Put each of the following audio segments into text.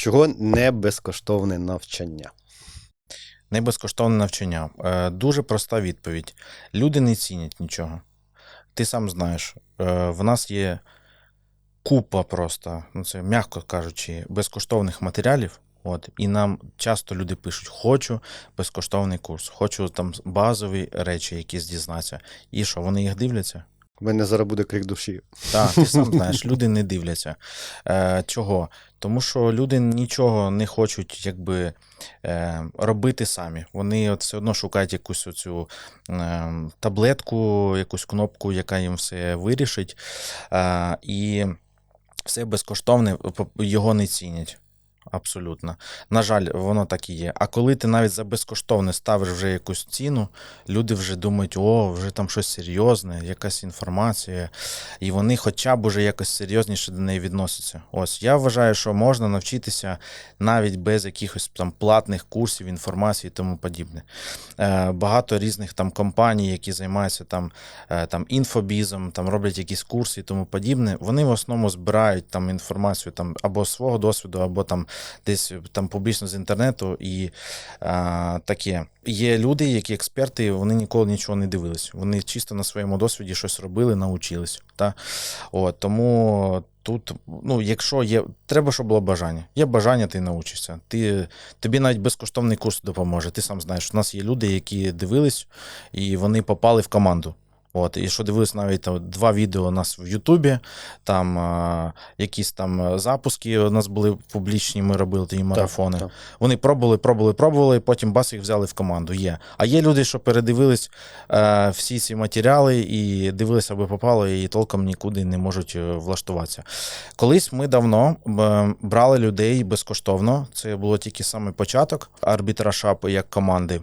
Чого не безкоштовне навчання? Не безкоштовне навчання. Е, Дуже проста відповідь. Люди не цінять нічого. Ти сам знаєш, е, в нас є купа просто, ну це м'яко кажучи, безкоштовних матеріалів. От, і нам часто люди пишуть: хочу безкоштовний курс, хочу там базові речі, якісь дізнатися. І що, вони їх дивляться? У мене зараз буде крик душі. Так, ти сам знаєш, люди не дивляться. Е, чого? Тому що люди нічого не хочуть якби, е, робити самі. Вони от все одно шукають якусь оцю е, таблетку, якусь кнопку, яка їм все вирішить. Е, і все безкоштовне, його не цінять. Абсолютно. На жаль, воно так і є. А коли ти навіть за безкоштовне ставиш вже якусь ціну, люди вже думають, о, вже там щось серйозне, якась інформація, і вони хоча б уже якось серйозніше до неї відносяться. Ось я вважаю, що можна навчитися навіть без якихось там платних курсів, інформації і тому подібне. Е, багато різних там компаній, які займаються там, е, там інфобізом, там роблять якісь курси і тому подібне. Вони в основному збирають там інформацію там або свого досвіду, або там десь там публічно з інтернету і а, таке. Є люди, які експерти, вони ніколи нічого не дивились. Вони чисто на своєму досвіді щось робили, научились. Та? От, тому тут, ну, якщо є, треба, щоб було бажання. Є бажання, ти научишся. Ти, тобі навіть безкоштовний курс допоможе. Ти сам знаєш, у нас є люди, які дивились, і вони попали в команду. От, і що дивились навіть там, два відео у нас в Ютубі, там а, якісь там е, запуски у нас були публічні, ми робили ті марафони. Так, так. Вони пробували, пробували, пробували, і потім бас їх взяли в команду. Є. А є люди, що передивились е, всі ці матеріали і дивилися, аби попало, і толком нікуди не можуть е, влаштуватися. Колись ми давно брали людей безкоштовно. Це було тільки саме початок арбітраша як команди.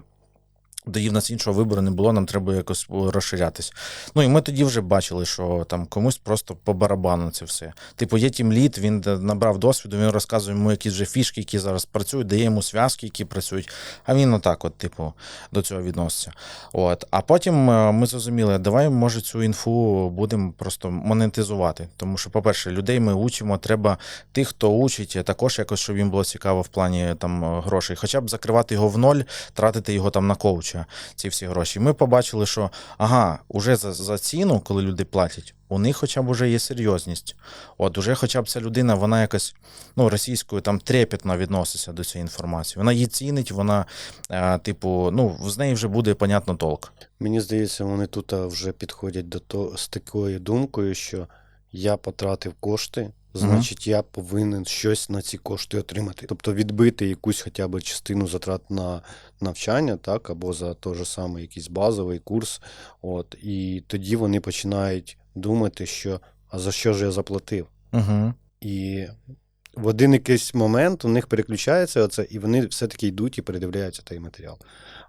Тоді в нас іншого вибору не було, нам треба якось розширятись. Ну і ми тоді вже бачили, що там комусь просто по барабану це все. Типу, є тім лід, він набрав досвіду, він розказує йому якісь вже фішки, які зараз працюють, дає йому зв'язки, які працюють. А він отак, от, типу, до цього відноситься. От. А потім е, ми зрозуміли, давай, може, цю інфу будемо просто монетизувати. Тому що, по-перше, людей ми учимо, треба тих, хто учить, е, також якось, щоб їм було цікаво в плані там е, грошей. Хоча б закривати його в ноль, тратити його там на коуча, ці всі гроші. Ми побачили, що ага, уже за, за ціну, коли люди платять, у них хоча б уже є серйозність. От уже хоча б ця людина, вона якось ну, російською там трепетно відноситься до цієї інформації. Вона її цінить, вона, е, типу, ну, з неї вже буде понятно толк. Мені здається, вони тут вже підходять до того з такою думкою, що я потратив кошти, значить, я повинен щось на ці кошти отримати. Тобто відбити якусь хоча б частину затрат на навчання, так, або за той же самий якийсь базовий курс. От, і тоді вони починають думати, що а за що ж я заплатив? Угу. І в один якийсь момент у них переключається оце, і вони все-таки йдуть і передивляються той матеріал.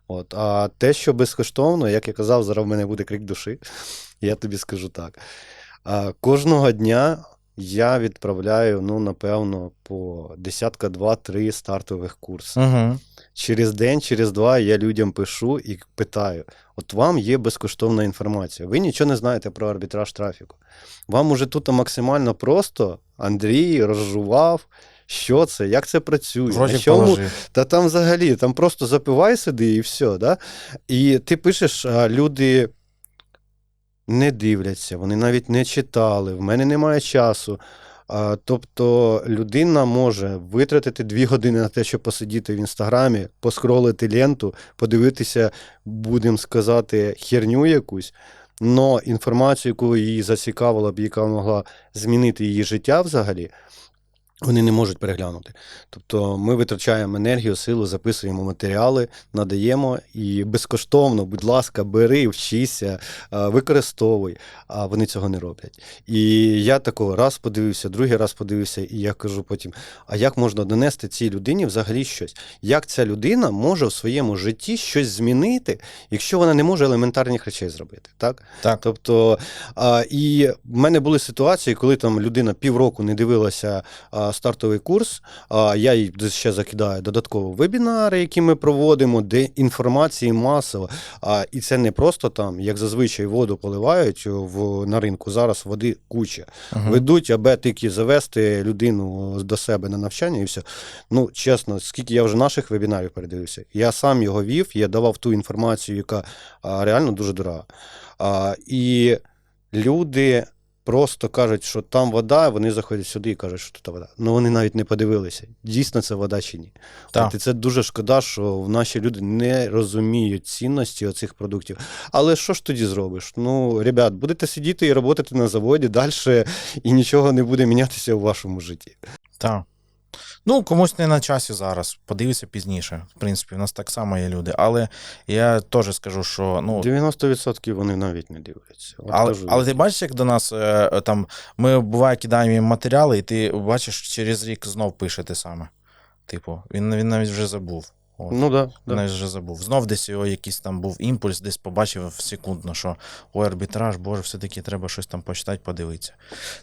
От. А те, що безкоштовно, як я казав, зараз в мене буде крик душі, я тобі скажу так. А, кожного дня я відправляю, ну, напевно, по десятка, два-три стартових курси. Угу. Через день, через два я людям пишу і питаю: от вам є безкоштовна інформація. Ви нічого не знаєте про арбітраж трафіку. Вам уже тут максимально просто Андрій розжував, що це, як це працює, Вроді на чому та там взагалі, там просто запивай сиди і все. Да? І ти пишеш, а люди не дивляться, вони навіть не читали, в мене немає часу. Тобто людина може витратити дві години на те, щоб посидіти в інстаграмі, поскролити ленту, подивитися, будемо сказати, херню якусь. Но інформацію, яку її зацікавила б, яка могла змінити її життя взагалі, вони не можуть переглянути. Тобто ми витрачаємо енергію, силу, записуємо матеріали, надаємо і безкоштовно, будь ласка, бери, вчися, використовуй. А вони цього не роблять. І я такого раз подивився, другий раз подивився, і я кажу потім: а як можна донести цій людині взагалі щось? Як ця людина може в своєму житті щось змінити, якщо вона не може елементарних речей зробити? Так? Так. Тобто, і в мене були ситуації, коли там людина півроку не дивилася стартовий курс. Я їй ще закидаю додатково вебінари, які ми проводимо, де інформації масово. І це не просто там, як зазвичай воду поливають в, на ринку. Зараз води куча. Мгм. Ведуть, аби тільки завести людину до себе на навчання і все. Ну, чесно, скільки я вже наших вебінарів передивився, я сам його вів, я давав ту інформацію, яка реально дуже дорога. І люди просто кажуть, що там вода, вони заходять сюди і кажуть, що тут вода. Ну вони навіть не подивилися, дійсно це вода чи ні. Так. От, і це дуже шкода, що наші люди не розуміють цінності оцих продуктів. Але що ж тоді зробиш? Ну, ребят, будете сидіти і працювати на заводі далі, і нічого не буде мінятися у вашому житті. Так. Ну, комусь не на часі зараз, Подивіться пізніше. В принципі, в нас так само є люди. Але я теж скажу, що ну, 90% вони навіть не дивляться. От але, кажу, але ти бачиш, як до нас е, е, там ми буває кидаємо їм матеріали, і ти бачиш, через рік знов пише те саме. Типу, він, він навіть вже забув. От. Ну да, да. навіть вже забув. Знов десь його якийсь там був імпульс, десь побачив секундно, що ой, арбітраж, боже, все-таки треба щось там почитати, подивитися.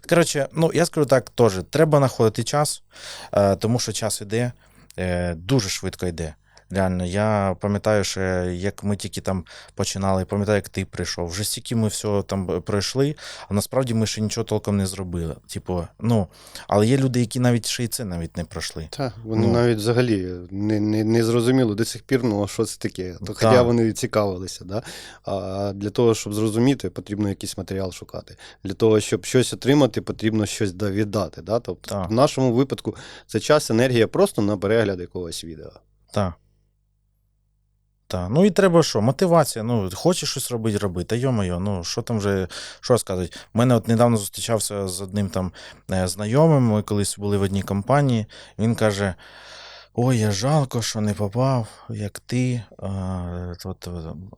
Коротше, ну я скажу так, теж треба знаходити час, е, тому що час іде, е, дуже швидко йде. Реально, я пам'ятаю, що як ми тільки там починали, пам'ятаю, як ти прийшов. Вже стільки ми все там пройшли, а насправді ми ще нічого толком не зробили. Типу, ну, але є люди, які навіть ще й це навіть не пройшли. Так, вони Ну. навіть взагалі не, не, не зрозуміли до сих пір, ну що це таке. То, Так. Хоча вони цікавилися. Да? А для того, щоб зрозуміти, потрібно якийсь матеріал шукати. Для того, щоб щось отримати, потрібно щось да- віддати. Да? Тобто, Так. в нашому випадку це час, енергія просто на перегляд якогось відео. Так. Так. Ну і треба що? Мотивація. Ну, хочеш щось робити, роби. Та йо-моє, ну що там вже, що сказати? У мене от недавно зустрічався з одним там е, знайомим, ми колись були в одній компанії. Він каже: Ой, я жалко, що не попав, як ти.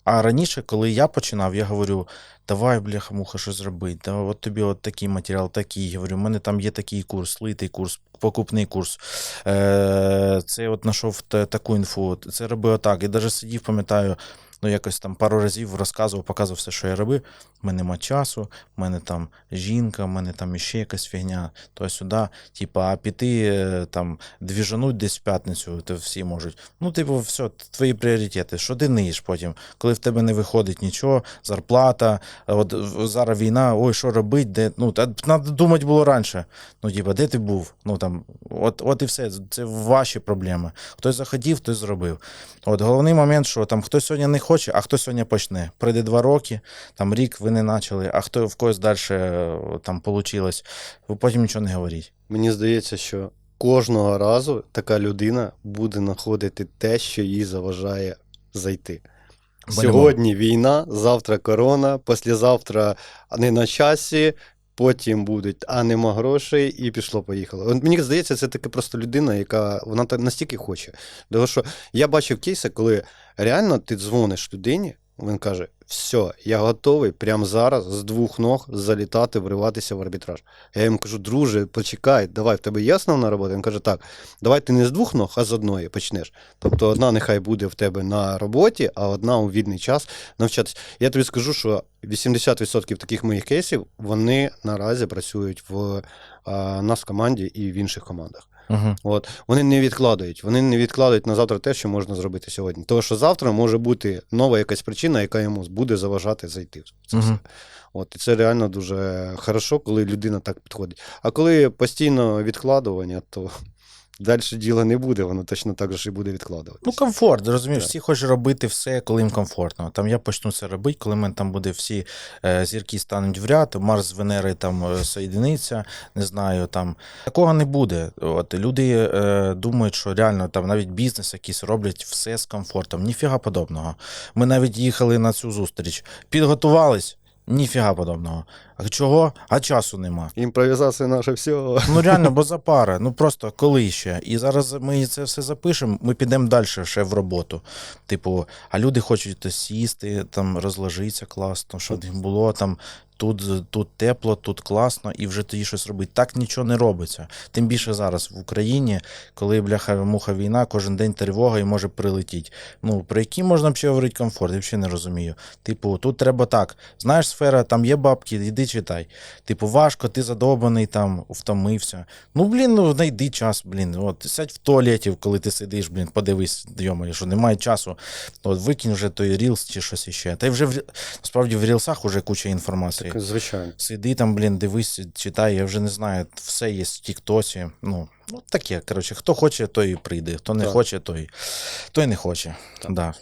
А, раніше, коли я починав, я говорю: давай, бляха, муха, що зробити. Да, от тобі от такий матеріал, такий. Говорю, у мене там є такий курс, литий курс, покупний курс. Е, це от знайшов таку інфу, це робив отак. І навіть сидів, пам'ятаю, ну якось там пару разів розказував, показував все, що я робив. У мене нема часу, в мене там жінка, в мене там іще якась фігня, то сюди. Типа, а піти е, там двіжануть десь в п'ятницю, то всі можуть. Ну, типу, все, твої пріоритети. Що ти ниєш потім, коли в тебе не виходить нічого, зарплата, от зараз війна, ой, що робити, де. Ну, та треба думати було раніше. Ну, типа, де ти був? Ну там, от, от і все. Це ваші проблеми. Хтось захотів, хтось зробив. От головний момент, що там хтось сьогодні не хоче, а хтось сьогодні почне. Пройде два роки, там рік ви не почали, а хто в когось далі там вийшло, ви потім нічого не говоріть. Мені здається, що кожного разу така людина буде знаходити те, що їй заважає зайти. Сьогодні війна, завтра корона, післязавтра не на часі, потім будуть, а нема грошей, і пішло-поїхало. От мені здається, це така просто людина, яка вона так настільки хоче. Тому що я бачив кейси, коли реально ти дзвониш людині, він каже: все, я готовий прямо зараз з двох ног залітати, вриватися в арбітраж. Я йому кажу, друже, почекай, давай, в тебе є основна робота? Він каже, так, давай ти не з двох ног, а з одної почнеш. Тобто одна нехай буде в тебе на роботі, а одна у вільний час навчатися. Я тобі скажу, що 80% таких моїх кейсів вони наразі працюють в нас в команді і в інших командах. Угу. От вони не відкладають, вони не відкладають на завтра те, що можна зробити сьогодні. Тому що завтра може бути нова якась причина, яка йому буде заважати зайти. в це все. От і це реально дуже хорошо, коли людина так підходить. А коли постійно відкладування, то далі діла не буде, воно точно так же і буде відкладувати. Ну, комфорт, розумієш, Так. всі хочуть робити все, коли їм комфортно. Там я почну це робити, коли мене там буде всі е, зірки стануть в ряд, Марс з Венери там е, соєдиниться, не знаю, там такого не буде. От люди е, думають, що реально там навіть бізнес якийсь роблять все з комфортом. Ніфіга подобного. Ми навіть їхали на цю зустріч, підготувались. Ніфіга подобного. А чого? А часу нема. Імпровізація наша все. Ну реально, бо запара. Ну просто коли ще. І зараз ми це все запишемо, ми підемо далі ще в роботу. Типу, а люди хочуть сісти, там розложитися класно, щоб їм було там тут, тут тепло, тут класно, і вже тоді щось робити. Так нічого не робиться. Тим більше зараз в Україні, коли бляха муха війна, кожен день тривога і може прилетіти. Ну, про які можна взагалі говорити комфорт? Я взагалі не розумію. Типу, тут треба так. Знаєш, сфера, там є бабки, йди читай. Типу, важко, ти задовбаний, там, втомився. Ну, блін, ну знайди час, блін. От, сядь в туалеті, коли ти сидиш, блін, подивись, йомаю, що немає часу. От викинь вже той рілс чи щось іще. Та й вже в, насправді в рілсах уже куча інформації. Ти звичайно. Сиди там, блін, дивись, читай, я вже не знаю, все є в Тіктосі. Ну, ну таке. Коротше, хто хоче, той і прийде, хто не так. хоче, той той не хоче. Так. Да.